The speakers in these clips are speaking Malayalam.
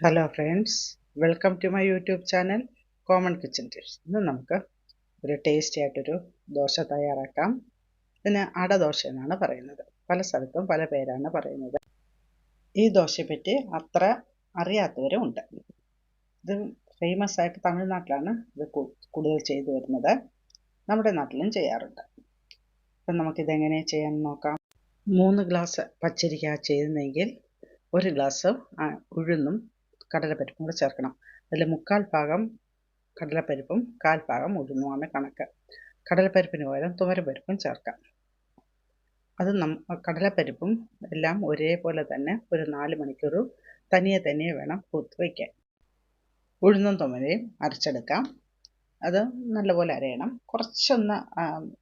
Hello friends welcome to my YouTube channel common kitchen tips ഇന്ന് നമുക്ക് ഒരു ടേസ്റ്റി ആയിട്ടൊരു ദോശ തയ്യാറാക്കാം. ഇതിന് അടദോശ എന്നാണ് പറയുന്നത്. പല സ്ഥലത്തും പല പേരാണ് പറയുന്നത്. ഈ ദോശയെപ്പറ്റി അത്ര അറിയാത്തവരും ഉണ്ട്. ഇത് ഫേമസ് ആയിട്ട് തമിഴ്നാട്ടിലാണ് ഇത് കൂടുതൽ ചെയ്തു വരുന്നത്. നമ്മുടെ നാട്ടിലും ചെയ്യാറുണ്ട്. അപ്പം നമുക്കിതെങ്ങനെ ചെയ്യാൻ നോക്കാം. മൂന്ന് ഗ്ലാസ് പച്ചരിക്ക ചെയ്യുന്നെങ്കിൽ ഒരു ഗ്ലാസ് ഉഴുന്നും കടലപ്പരിപ്പും കൂടെ ചേർക്കണം. അതിൽ മുക്കാൽ ഭാഗം കടലപ്പരിപ്പും കാൽ ഭാഗം ഉഴുന്നുമാണ് കണക്ക്. കടലപ്പരിപ്പിന് പകരം തുവരപ്പരിപ്പും ചേർക്കാം. അത് നം കടലപ്പരിപ്പും എല്ലാം ഒരേപോലെ തന്നെ ഒരു നാല് മണിക്കൂർ തനിയെ തനിയെ വേണം കൂത്ത് വയ്ക്കാൻ ഉഴുന്നും തുമരയും അരച്ചെടുക്കാം. അത് നല്ലപോലെ അരയണം. കുറച്ചൊന്ന്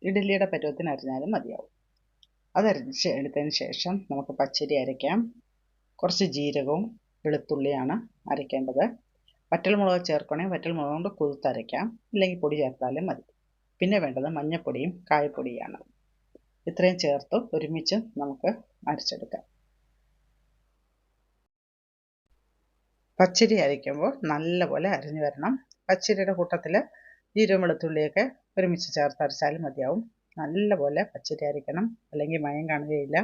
ഇഡലിയുടെ പരുവത്തിന് അരിഞ്ഞാലും മതിയാവും. അതരച്ച് എടുത്തതിന് ശേഷം നമുക്ക് പച്ചരി അരയ്ക്കാം. കുറച്ച് ജീരകവും വെളുത്തുള്ളിയാണ് അരയ്ക്കേണ്ടത്. വറ്റൽമുളക് ചേർക്കണേ വറ്റൽമുളക് കൊണ്ട് കുതിർത്തരയ്ക്കാം ഇല്ലെങ്കിൽ പൊടി ചേർത്താലും മതി. പിന്നെ വേണ്ടത് മഞ്ഞൾപ്പൊടിയും കായപ്പൊടിയാണ് ഇത്രയും ചേർത്ത് ഒരുമിച്ച് നമുക്ക് അരച്ചെടുക്കാം. പച്ചരി അരയ്ക്കുമ്പോൾ നല്ലപോലെ അരിഞ്ഞു വരണം. പച്ചരിയുടെ കൂട്ടത്തിൽ ജീരകം വെളുത്തുള്ളിയൊക്കെ ഒരുമിച്ച് ചേർത്ത് അരച്ചാലും മതിയാവും. നല്ലപോലെ പച്ചരി അരയ്ക്കണം. അല്ലെങ്കിൽ മയം കാണുകയില്ല.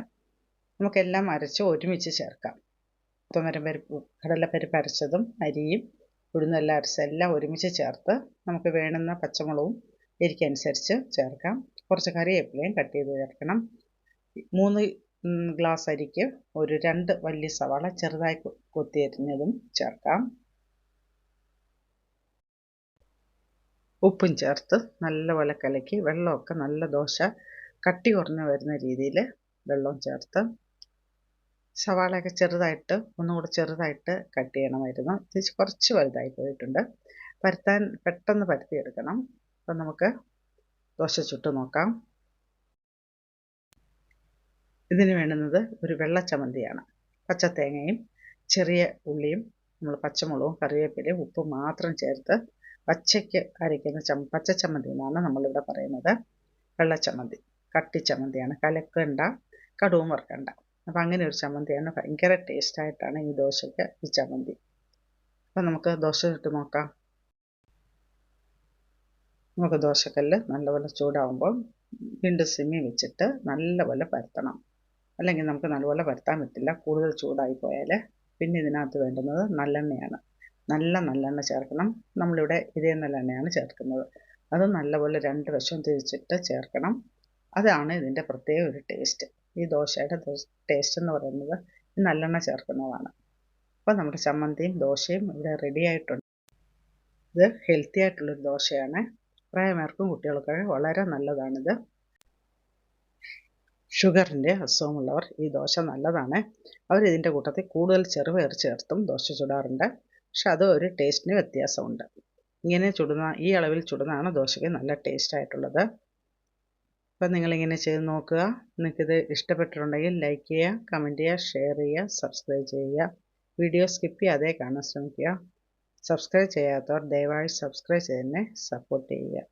നമുക്കെല്ലാം അരച്ച് ഒരുമിച്ച് ചേർക്കാം. തുമരം പരിപ്പ് കടലപ്പരിപ്പ് അരച്ചതും അരിയും ഉഴുന്നെല്ലാം അരച്ചെല്ലാം ഒരുമിച്ച് ചേർത്ത് നമുക്ക് വേണ്ടുന്ന പച്ചമുളകും എരിക്കനുസരിച്ച് ചേർക്കാം. കുറച്ച് കറിവേപ്പിലയും കട്ട് ചെയ്ത് ചേർക്കണം. മൂന്ന് ഗ്ലാസ് അരിക്ക് ഒരു രണ്ട് വലിയ സവാള ചെറുതായി കൊത്തി അരിഞ്ഞതും ചേർക്കാം. ഉപ്പും ചേർത്ത് നല്ലപോലെ കലക്കി വെള്ളമൊക്കെ നല്ല ദോശ കട്ടി കുറഞ്ഞ് വരുന്ന രീതിയിൽ വെള്ളം ചേർത്ത് സവാളയൊക്കെ ചെറുതായിട്ട് ഒന്നും കൂടെ ചെറുതായിട്ട് കട്ട് ചെയ്യണമായിരുന്നു. ഇത് കുറച്ച് വലുതായി പോയിട്ടുണ്ട്. പരത്താൻ പെട്ടെന്ന് പരത്തിയെടുക്കണം. അപ്പം നമുക്ക് ദോശ ചുട്ട് നോക്കാം. ഇതിന് വേണ്ടുന്നത് ഒരു വെള്ള ചമ്മന്തിയാണ്. പച്ചത്തേങ്ങയും ചെറിയ ഉള്ളിയും നമ്മൾ പച്ചമുളകും കറിവേപ്പിലയും ഉപ്പും മാത്രം ചേർത്ത് പച്ചയ്ക്ക് അരയ്ക്കുന്ന ചമ്മ പച്ച ചമ്മന്തി എന്നാണ് നമ്മളിവിടെ പറയുന്നത്. വെള്ളച്ചമ്മന്തി കട്ടി ചമ്മന്തിയാണ്. കലക്കണ്ട കടുവും വറുക്കണ്ട. അപ്പോൾ അങ്ങനെ ഒരു ചമ്മന്തിയാണ് ഭയങ്കര ടേസ്റ്റായിട്ടാണ് ഈ ദോശയ്ക്ക് ഈ ചമ്മന്തി. അപ്പോൾ നമുക്ക് ദോശ ചുട്ട് നോക്കാം. നമുക്ക് ദോശക്കല്ല് നല്ലപോലെ ചൂടാവുമ്പോൾ വീണ്ടും സിമ്മി വെച്ചിട്ട് നല്ലപോലെ പരത്തണം. അല്ലെങ്കിൽ നമുക്ക് നല്ലപോലെ പരത്താൻ പറ്റില്ല കൂടുതൽ ചൂടായി പോയാൽ പിന്നെ ഇതിനകത്ത് വേണ്ടുന്നത് നല്ലെണ്ണയാണ്. നല്ല നല്ലെണ്ണ ചേർക്കണം. നമ്മളിവിടെ ഇതേ നല്ലെണ്ണയാണ് ചേർക്കുന്നത്. അത് നല്ലപോലെ രണ്ട് വശവും തിരിച്ചിട്ട് ചേർക്കണം. അതാണ് ഇതിന്റെ പ്രത്യേക ഒരു ടേസ്റ്റ് ഈ ദോശയുടെ ടേസ്റ്റ് എന്ന് പറയുന്നത് നല്ലെണ്ണ ചേർക്കുന്നതാണ്. അപ്പോൾ നമ്മുടെ ചമ്മന്തിയും ദോശയും ഇവിടെ റെഡി ആയിട്ടുണ്ട്. ഇത് ഹെൽത്തി ആയിട്ടുള്ളൊരു ദോശയാണ്. പ്രായമാർക്കും കുട്ടികൾക്കൊക്കെ വളരെ നല്ലതാണിത്. ഷുഗറിന്റെ അസുഖമുള്ളവർ ഈ ദോശ നല്ലതാണ്. അവർ ഇതിന്റെ കൂട്ടത്തിൽ കൂടുതൽ ചെറുപയർ ചേർത്തും ദോശ ചുടാറുണ്ട്. പക്ഷെ അത് ഒരു ടേസ്റ്റിന് വ്യത്യാസമുണ്ട്. ഇങ്ങനെ ചുടുന്ന ഈ അളവിൽ ചുടുന്നതാണ് ദോശയ്ക്ക് നല്ല ടേസ്റ്റ് ആയിട്ടുള്ളത്. അപ്പം നിങ്ങളിങ്ങനെ ചെയ്ത് നോക്കുക. നിങ്ങൾക്കിത് ഇഷ്ടപ്പെട്ടിട്ടുണ്ടെങ്കിൽ ലൈക്ക് ചെയ്യുക കമന്റ് ചെയ്യുക ഷെയർ ചെയ്യുക സബ്സ്ക്രൈബ് ചെയ്യുക. വീഡിയോ സ്കിപ്പ് ചെയ്യാതെ കാണാൻ ശ്രമിക്കുക. സബ്സ്ക്രൈബ് ചെയ്യാത്തവർ ദയവായി സബ്സ്ക്രൈബ് ചെയ്തതിനെ സപ്പോർട്ട് ചെയ്യുക.